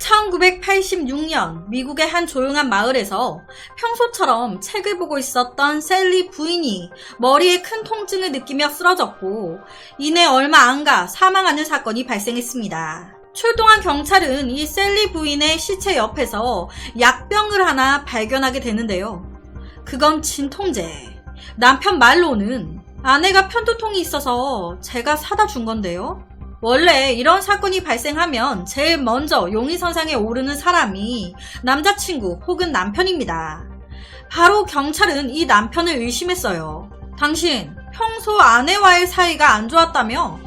1986년 미국의 한 조용한 마을에서 평소처럼 책을 보고 있었던 셀리 부인이 머리에 큰 통증을 느끼며 쓰러졌고 이내 얼마 안 가 사망하는 사건이 발생했습니다. 출동한 경찰은 이 셀리 부인의 시체 옆에서 약병을 하나 발견하게 되는데요. 그건 진통제. 남편 말로는 아내가 편두통이 있어서 제가 사다 준 건데요. 원래 이런 사건이 발생하면 제일 먼저 용의선상에 오르는 사람이 남자친구 혹은 남편입니다. 바로 경찰은 이 남편을 의심했어요. 당신 평소 아내와의 사이가 안 좋았다며?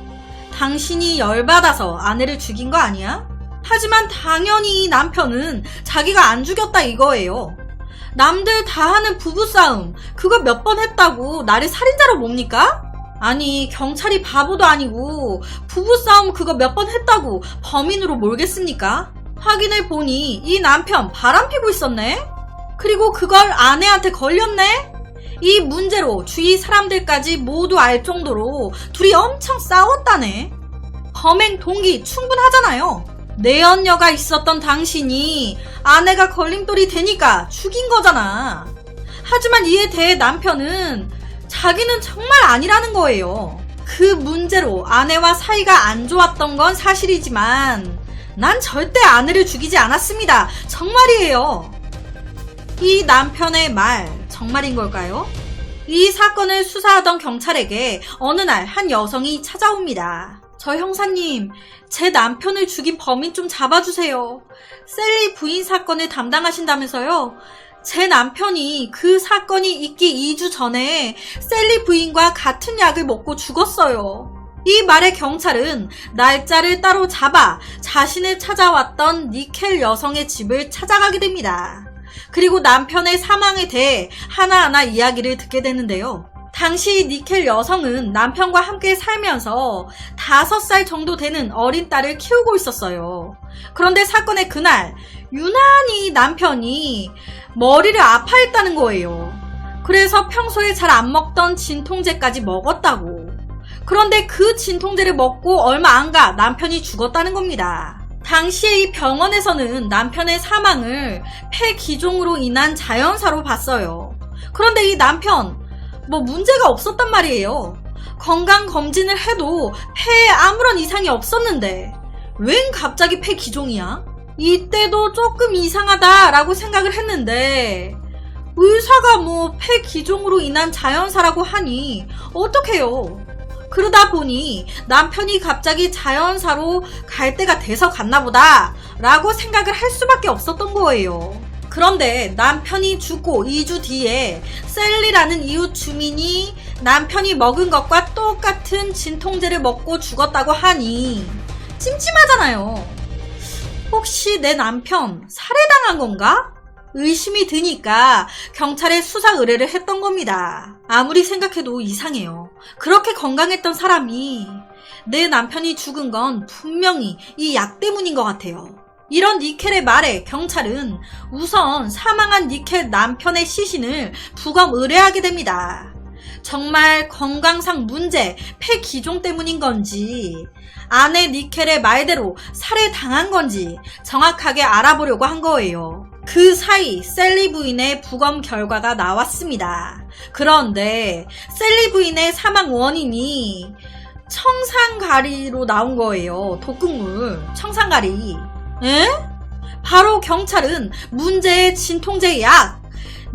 당신이 열받아서 아내를 죽인 거 아니야? 하지만 당연히 이 남편은 자기가 안 죽였다 이거예요. 남들 다 하는 부부싸움, 그거 몇 번 했다고 나를 살인자로 봅니까? 아니, 경찰이 바보도 아니고, 부부싸움 그거 몇 번 했다고 범인으로 몰겠습니까? 확인해 보니 이 남편 바람 피고 있었네? 그리고 그걸 아내한테 걸렸네? 이 문제로 주위 사람들까지 모두 알 정도로 둘이 엄청 싸웠다네. 범행 동기 충분하잖아요. 내연녀가 있었던 당신이 아내가 걸림돌이 되니까 죽인 거잖아. 하지만 이에 대해 남편은 자기는 정말 아니라는 거예요. 그 문제로 아내와 사이가 안 좋았던 건 사실이지만 난 절대 아내를 죽이지 않았습니다. 정말이에요. 이 남편의 말 정말인 걸까요? 이 사건을 수사하던 경찰에게 어느 날 한 여성이 찾아옵니다. 저 형사님, 제 남편을 죽인 범인 좀 잡아주세요. 셀리 부인 사건을 담당하신다면서요? 제 남편이 그 사건이 있기 2주 전에 셀리 부인과 같은 약을 먹고 죽었어요. 이 말에 경찰은 날짜를 따로 잡아 자신을 찾아왔던 니켈 여성의 집을 찾아가게 됩니다. 그리고 남편의 사망에 대해 하나하나 이야기를 듣게 되는데요. 당시 니켈 여성은 남편과 함께 살면서 다섯 살 정도 되는 어린 딸을 키우고 있었어요. 그런데 사건의 그날, 유난히 남편이 머리를 아파했다는 거예요. 그래서 평소에 잘 안 먹던 진통제까지 먹었다고. 그런데 그 진통제를 먹고 얼마 안 가 남편이 죽었다는 겁니다. 당시에 이 병원에서는 남편의 사망을 폐기종으로 인한 자연사로 봤어요. 그런데 이 남편, 뭐 문제가 없었단 말이에요. 건강 검진을 해도 폐에 아무런 이상이 없었는데, 웬 갑자기 폐 기종이야? 이때도 조금 이상하다라고 생각을 했는데, 의사가 뭐 폐 기종으로 인한 자연사라고 하니, 어떡해요. 그러다 보니 남편이 갑자기 자연사로 갈 때가 돼서 갔나 보다 라고 생각을 할 수밖에 없었던 거예요. 그런데 남편이 죽고 2주 뒤에 셀리라는 이웃 주민이 남편이 먹은 것과 똑같은 진통제를 먹고 죽었다고 하니 찜찜하잖아요. 혹시 내 남편 살해당한 건가? 의심이 드니까 경찰에 수사 의뢰를 했던 겁니다. 아무리 생각해도 이상해요. 그렇게 건강했던 사람이 내 남편이 죽은 건 분명히 이 약 때문인 것 같아요. 이런 니켈의 말에 경찰은 우선 사망한 니켈 남편의 시신을 부검 의뢰하게 됩니다. 정말 건강상 문제, 폐기종 때문인 건지, 아내 니켈의 말대로 살해당한 건지 정확하게 알아보려고 한 거예요. 그 사이 셀리 부인의 부검 결과가 나왔습니다. 그런데 셀리 부인의 사망 원인이 청산가리로 나온 거예요. 독극물, 청산가리. 에? 바로 경찰은 문제의 진통제 약,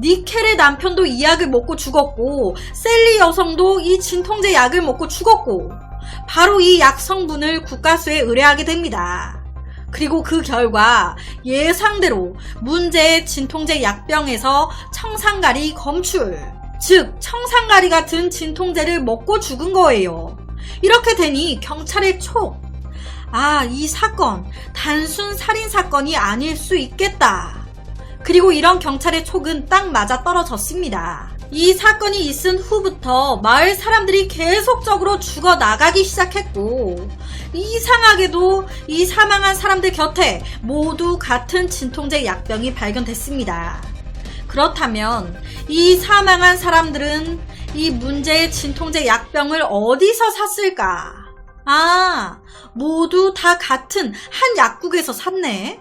니켈의 남편도 이 약을 먹고 죽었고, 셀리 여성도 이 진통제 약을 먹고 죽었고, 바로 이 약 성분을 국가수에 의뢰하게 됩니다. 그리고 그 결과 예상대로 문제의 진통제 약병에서 청산가리 검출, 즉 청산가리 같은 진통제를 먹고 죽은 거예요. 이렇게 되니 경찰의 촉, 아, 이 사건 단순 살인 사건이 아닐 수 있겠다. 그리고 이런 경찰의 촉은 딱 맞아 떨어졌습니다. 이 사건이 있은 후부터 마을 사람들이 계속적으로 죽어 나가기 시작했고, 이상하게도 이 사망한 사람들 곁에 모두 같은 진통제 약병이 발견됐습니다. 그렇다면 이 사망한 사람들은 이 문제의 진통제 약병을 어디서 샀을까? 아, 모두 다 같은 한 약국에서 샀네.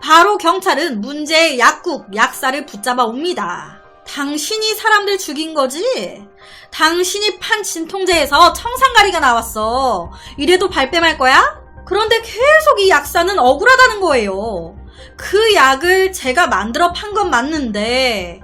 바로 경찰은 문제의 약국, 약사를 붙잡아 옵니다. 당신이 사람들 죽인 거지? 당신이 판 진통제에서 청산가리가 나왔어. 이래도 발뺌할 거야? 그런데 계속 이 약사는 억울하다는 거예요. 그 약을 제가 만들어 판 건 맞는데,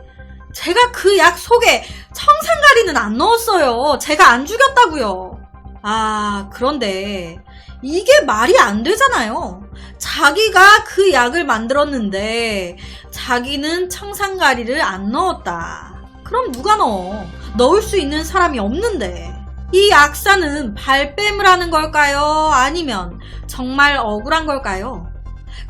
제가 그 약 속에 청산가리는 안 넣었어요. 제가 안 죽였다고요. 아, 그런데 이게 말이 안 되잖아요. 자기가 그 약을 만들었는데 자기는 청산가리를 안 넣었다. 그럼 누가 넣어? 넣을 수 있는 사람이 없는데. 이 약사는 발뺌을 하는 걸까요? 아니면 정말 억울한 걸까요?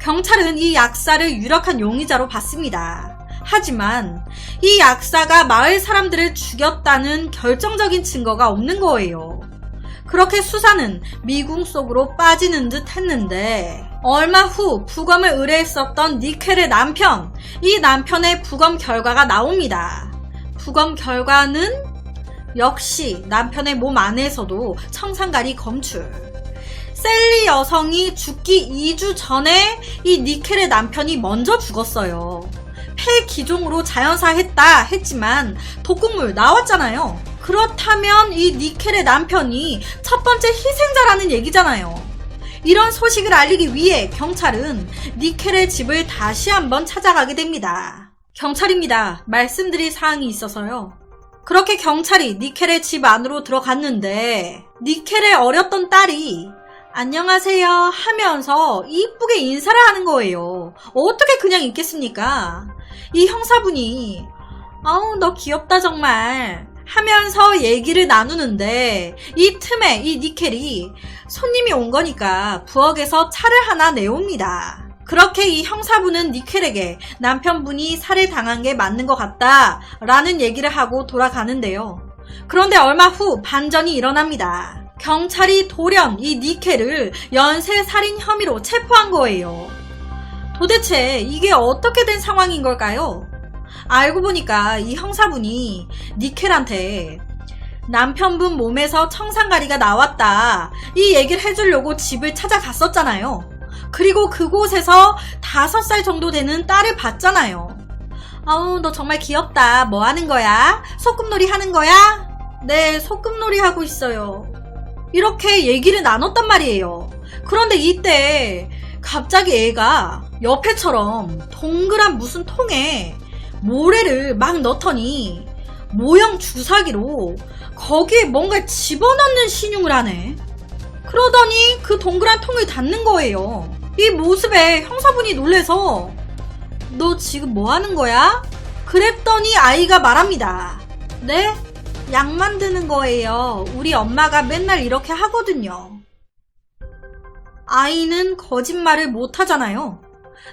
경찰은 이 약사를 유력한 용의자로 봤습니다. 하지만 이 약사가 마을 사람들을 죽였다는 결정적인 증거가 없는 거예요. 그렇게 수사는 미궁 속으로 빠지는 듯 했는데 얼마 후 부검을 의뢰했었던 니켈의 남편, 이 남편의 부검 결과가 나옵니다. 부검 결과는 역시 남편의 몸 안에서도 청산가리 검출. 셀리 여성이 죽기 2주 전에 이 니켈의 남편이 먼저 죽었어요. 폐기종으로 자연사했다 했지만 독극물 나왔잖아요. 그렇다면 이 니켈의 남편이 첫 번째 희생자라는 얘기잖아요. 이런 소식을 알리기 위해 경찰은 니켈의 집을 다시 한번 찾아가게 됩니다. 경찰입니다. 말씀드릴 사항이 있어서요. 그렇게 경찰이 니켈의 집 안으로 들어갔는데 니켈의 어렸던 딸이 안녕하세요 하면서 이쁘게 인사를 하는 거예요. 어떻게 그냥 있겠습니까? 이 형사분이 아우 너 귀엽다 정말 하면서 얘기를 나누는데 이 틈에 이 니켈이 손님이 온 거니까 부엌에서 차를 하나 내옵니다. 그렇게 이 형사분은 니켈에게 남편분이 살해당한 게 맞는 것 같다 라는 얘기를 하고 돌아가는데요. 그런데 얼마 후 반전이 일어납니다. 경찰이 돌연 이 니켈을 연쇄 살인 혐의로 체포한 거예요. 도대체 이게 어떻게 된 상황인 걸까요? 알고 보니까 이 형사분이 니켈한테 남편분 몸에서 청산가리가 나왔다. 이 얘기를 해주려고 집을 찾아갔었잖아요. 그리고 그곳에서 다섯 살 정도 되는 딸을 봤잖아요. 아우, 너 정말 귀엽다. 뭐 하는 거야? 소꿉놀이 하는 거야? 네, 소꿉놀이 하고 있어요. 이렇게 얘기를 나눴단 말이에요. 그런데 이때 갑자기 애가 옆에처럼 동그란 무슨 통에 모래를 막 넣더니 모형 주사기로 거기에 뭔가 집어넣는 신용을 하네. 그러더니 그 동그란 통을 닫는 거예요. 이 모습에 형사분이 놀래서 너 지금 뭐 하는 거야? 그랬더니 아이가 말합니다. 네? 약 만드는 거예요. 우리 엄마가 맨날 이렇게 하거든요. 아이는 거짓말을 못 하잖아요.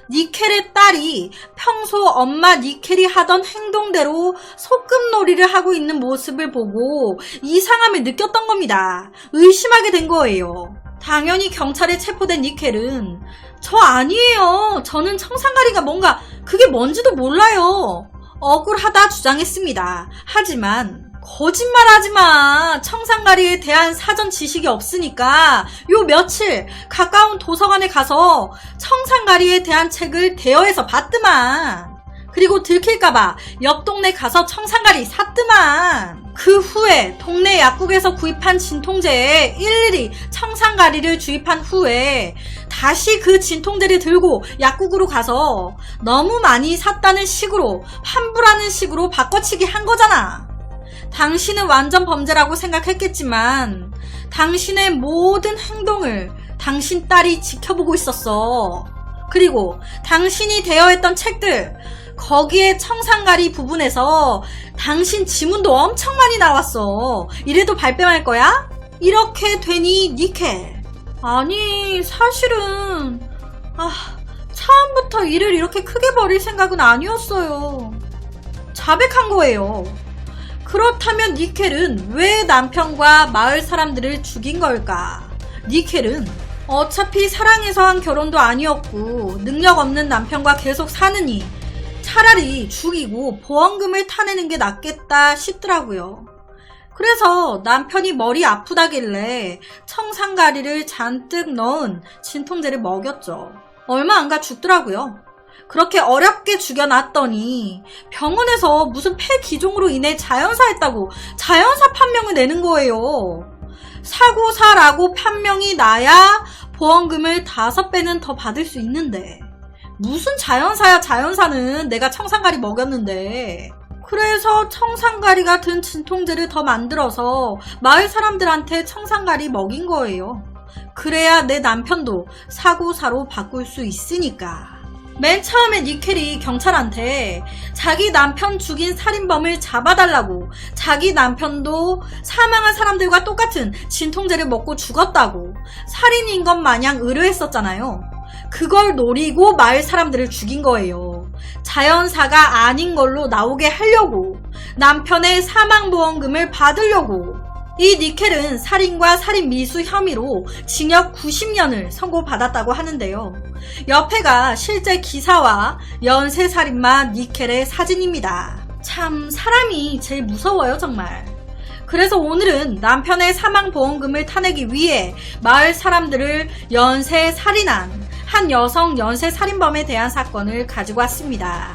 니켈의 딸이 평소 엄마 니켈이 하던 행동대로 소꿉놀이를 하고 있는 모습을 보고 이상함을 느꼈던 겁니다. 의심하게 된 거예요. 당연히 경찰에 체포된 니켈은 저 아니에요. 저는 청산가리가 뭔가 그게 뭔지도 몰라요. 억울하다 주장했습니다. 하지만 거짓말하지 마. 청산가리에 대한 사전 지식이 없으니까 요 며칠 가까운 도서관에 가서 청산가리에 대한 책을 대여해서 봤더만. 그리고 들킬까봐 옆 동네 가서 청산가리 샀더만. 그 후에 동네 약국에서 구입한 진통제에 일일이 청산가리를 주입한 후에 다시 그 진통제를 들고 약국으로 가서 너무 많이 샀다는 식으로 환불하는 식으로 바꿔치기 한 거잖아. 당신은 완전 범죄라고 생각했겠지만 당신의 모든 행동을 당신 딸이 지켜보고 있었어. 그리고 당신이 대여했던 책들 거기에 청산가리 부분에서 당신 지문도 엄청 많이 나왔어. 이래도 발뺌할 거야? 이렇게 되니 니켈. 아니 사실은 아 처음부터 일을 이렇게 크게 벌일 생각은 아니었어요. 자백한 거예요. 그렇다면 니켈은 왜 남편과 마을 사람들을 죽인 걸까? 니켈은 어차피 사랑해서 한 결혼도 아니었고 능력 없는 남편과 계속 사느니 차라리 죽이고 보험금을 타내는 게 낫겠다 싶더라고요. 그래서 남편이 머리 아프다길래 청산가리를 잔뜩 넣은 진통제를 먹였죠. 얼마 안 가 죽더라고요. 그렇게 어렵게 죽여놨더니 병원에서 무슨 폐기종으로 인해 자연사했다고 자연사 판명을 내는 거예요. 사고사라고 판명이 나야 보험금을 다섯 배는 더 받을 수 있는데 무슨 자연사야 자연사는 내가 청산가리 먹였는데 그래서 청산가리가 든 진통제를 더 만들어서 마을 사람들한테 청산가리 먹인 거예요. 그래야 내 남편도 사고사로 바꿀 수 있으니까. 맨 처음에 니켈이 경찰한테 자기 남편 죽인 살인범을 잡아달라고 자기 남편도 사망한 사람들과 똑같은 진통제를 먹고 죽었다고 살인인 것 마냥 의뢰했었잖아요. 그걸 노리고 마을 사람들을 죽인 거예요. 자연사가 아닌 걸로 나오게 하려고 남편의 사망보험금을 받으려고 이 니켈은 살인과 살인 미수 혐의로 징역 90년을 선고받았다고 하는데요. 옆에가 실제 기사와 연쇄살인마 니켈의 사진입니다. 참 사람이 제일 무서워요 정말. 그래서 오늘은 남편의 사망보험금을 타내기 위해 마을 사람들을 연쇄살인한 한 여성 연쇄살인범에 대한 사건을 가지고 왔습니다.